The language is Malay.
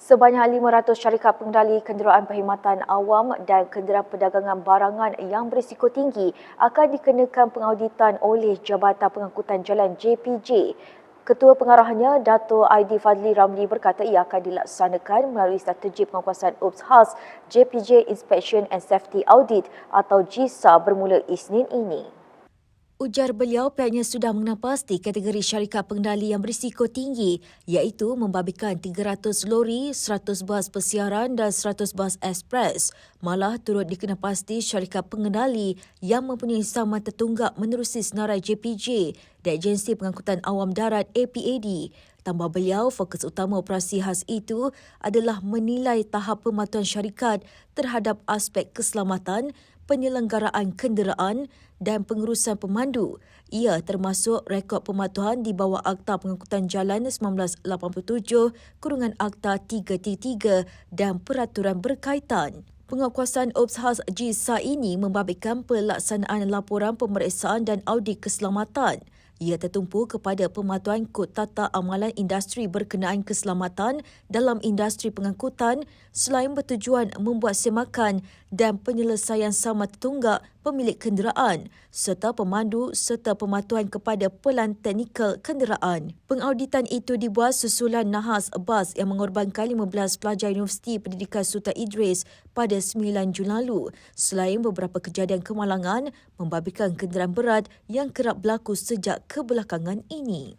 Sebanyak 500 syarikat pengendali kenderaan perkhidmatan awam dan kenderaan perdagangan barangan yang berisiko tinggi akan dikenakan pengauditan oleh Jabatan Pengangkutan Jalan JPJ. Ketua Pengarahannya, Dato' Aidi Fadli Ramli berkata ia akan dilaksanakan melalui strategi penguasaan UPS khas JPJ Inspection and Safety Audit atau JISA bermula Isnin ini. Ujar beliau pihaknya sudah mengenal pasti kategori syarikat pengendali yang berisiko tinggi iaitu membabitkan 300 lori, 100 bas persiaran dan 100 bas ekspres. Malah turut dikenal pasti syarikat pengendali yang mempunyai saman tertunggak menerusi senarai JPJ dan Agensi Pengangkutan Awam Darat APAD. Tambah beliau, fokus utama operasi khas itu adalah menilai tahap pematuhan syarikat terhadap aspek keselamatan, penyelenggaraan kenderaan dan pengurusan pemandu. Ia termasuk rekod pematuhan di bawah Akta Pengangkutan Jalan 1987, kurungan Akta 333 dan peraturan berkaitan. Penguasaan OPS khas JISA ini membabitkan pelaksanaan laporan pemeriksaan dan audit keselamatan. Ia tertumpu kepada pematuhan kod tata amalan industri berkenaan keselamatan dalam industri pengangkutan selain bertujuan membuat semakan dan penyelesaian sama tertunggak pemilik kenderaan serta pemandu serta pematuhan kepada pelan teknikal kenderaan. Pengauditan itu dibuat susulan nahas bas yang mengorbankan 15 pelajar Universiti Pendidikan Sultan Idris pada 9 Jun lalu selain beberapa kejadian kemalangan membabitkan kenderaan berat yang kerap berlaku sejak kebelakangan ini.